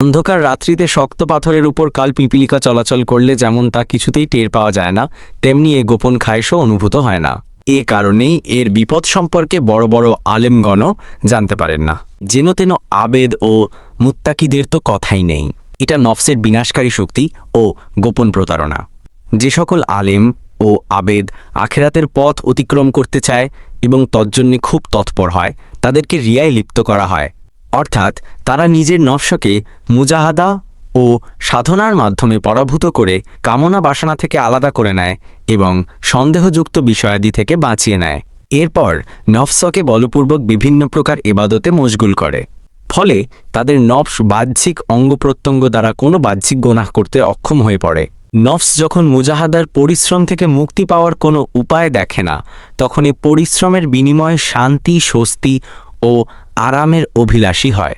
অন্ধকার রাত্রিতে শক্ত পাথরের উপর কাল পিপিলিকা চলাচল করলে যেমন তা কিছুতেই টের পাওয়া যায় না, তেমনি এ গোপন খায়সও অনুভূত হয় না। এ কারণেই এর বিপদ সম্পর্কে বড় বড় আলেমগণও জানতে পারেন না। যেন তেন আবেদ ও মুত্তাকিদের তো কথাই নেই। এটা নফসের বিনাশকারী শক্তি ও গোপন প্রতারণা। যে সকল আলেম ও আবেদ আখেরাতের পথ অতিক্রম করতে চায় এবং তজ্জন্যে খুব তৎপর হয়, তাদেরকে রিয়ায় লিপ্ত করা হয়। অর্থাৎ তারা নিজের নফসকে মুজাহাদা ও সাধনার মাধ্যমে পরাভূত করে কামনা বাসনা থেকে আলাদা করে নেয় এবং সন্দেহযুক্ত বিষয়াদি থেকে বাঁচিয়ে নেয়। এরপর নফসকে বলপূর্বক বিভিন্ন প্রকার এবাদতে মশগুল করে। ফলে তাদের নফস বাহ্যিক অঙ্গ প্রত্যঙ্গ দ্বারা কোনো বাহ্যিক গোনাহ করতে অক্ষম হয়ে পড়ে। নফস যখন মুজাহাদার পরিশ্রম থেকে মুক্তি পাওয়ার কোনো উপায় দেখে না তখন এই পরিশ্রমের বিনিময়ে শান্তি, স্বস্তি ও আরামের অভিলাষী হয়।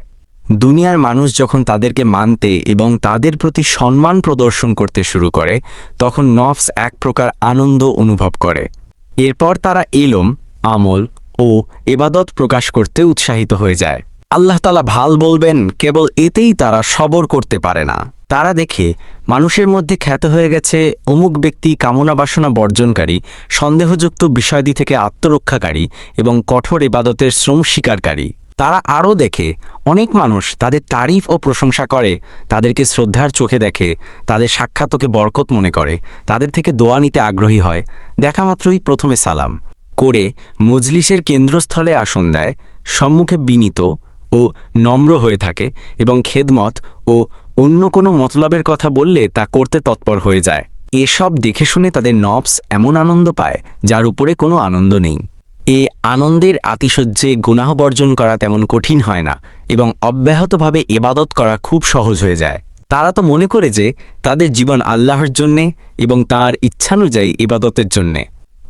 দুনিয়ার মানুষ যখন তাদেরকে মানতে এবং তাদের প্রতি সম্মান প্রদর্শন করতে শুরু করে, তখন নফস এক প্রকার আনন্দ অনুভব করে। এরপর তারা এলম আমল ও এবাদত প্রকাশ করতে উৎসাহিত হয়ে যায়। আল্লাহ তালা ভালো বলবেন, কেবল এতেই তারা সবর করতে পারে না। তারা দেখে, মানুষের মধ্যে খ্যাত হয়ে গেছে অমুক ব্যক্তি কামনা বাসনা বর্জনকারী, সন্দেহযুক্ত বিষয়াদি থেকে আত্মরক্ষাকারী এবং কঠোর ইবাদতের শ্রম স্বীকারকারী তারা আরও দেখে, অনেক মানুষ তাদের তারিফ ও প্রশংসা করে, তাদেরকে শ্রদ্ধার চোখে দেখে, তাদের সাক্ষাৎকে বরকত মনে করে, তাদের থেকে দোয়া নিতে আগ্রহী হয়। দেখা মাত্রই প্রথমে সালাম। করে মজলিসের কেন্দ্রস্থলে আসন দেয়, সম্মুখে বিনীত ও নম্র হয়ে থাকে এবং খেদমত ও অন্য কোনো মতলবের কথা বললে তা করতে তৎপর হয়ে যায়। এসব দেখে শুনে তাদের নবস এমন আনন্দ পায়, যার উপরে কোনো আনন্দ নেই। এ আনন্দের আতিশয্যে গুনাহ বর্জন করা তেমন কঠিন হয় না এবং অব্যাহতভাবে এবাদত করা খুব সহজ হয়ে যায়। তারা তো মনে করে যে তাদের জীবন আল্লাহর জন্যে এবং তার ইচ্ছানুযায়ী ইবাদতের জন্যে।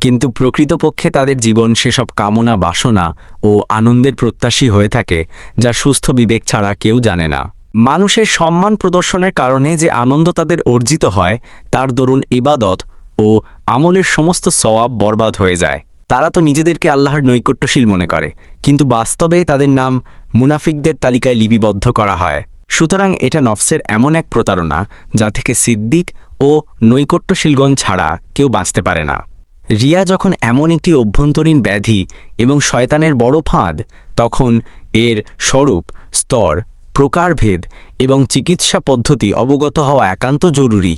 কিন্তু প্রকৃতপক্ষে তাদের জীবন সেসব কামনা, বাসনা ও আনন্দের প্রত্যাশী হয়ে থাকে, যা সুস্থ বিবেক ছাড়া কেউ জানে না। মানুষের সম্মান প্রদর্শনের কারণে যে আনন্দ তাদের অর্জিত হয়, তার দরুন ইবাদত ও আমলের সমস্ত সওয়াব বরবাদ হয়ে যায়। তারা তো নিজেদেরকে আল্লাহর নৈকট্যশীল মনে করে, কিন্তু বাস্তবে তাদের নাম মুনাফিকদের তালিকায় লিপিবদ্ধ করা হয়। সুতরাং এটা নফসের এমন এক প্রতারণা, যা থেকে সিদ্দিক ও নৈকট্যশীলগণ ছাড়া কেউ বাঁচতে পারে না। রিয়া যখন এমন একটি অভ্যন্তরীণ ব্যাধি এবং শয়তানের বড় ফাঁদ, তখন এর স্বরূপ, স্তর, প্রকারভেদ এবং চিকিৎসা পদ্ধতি অবগত হওয়া একান্ত জরুরি।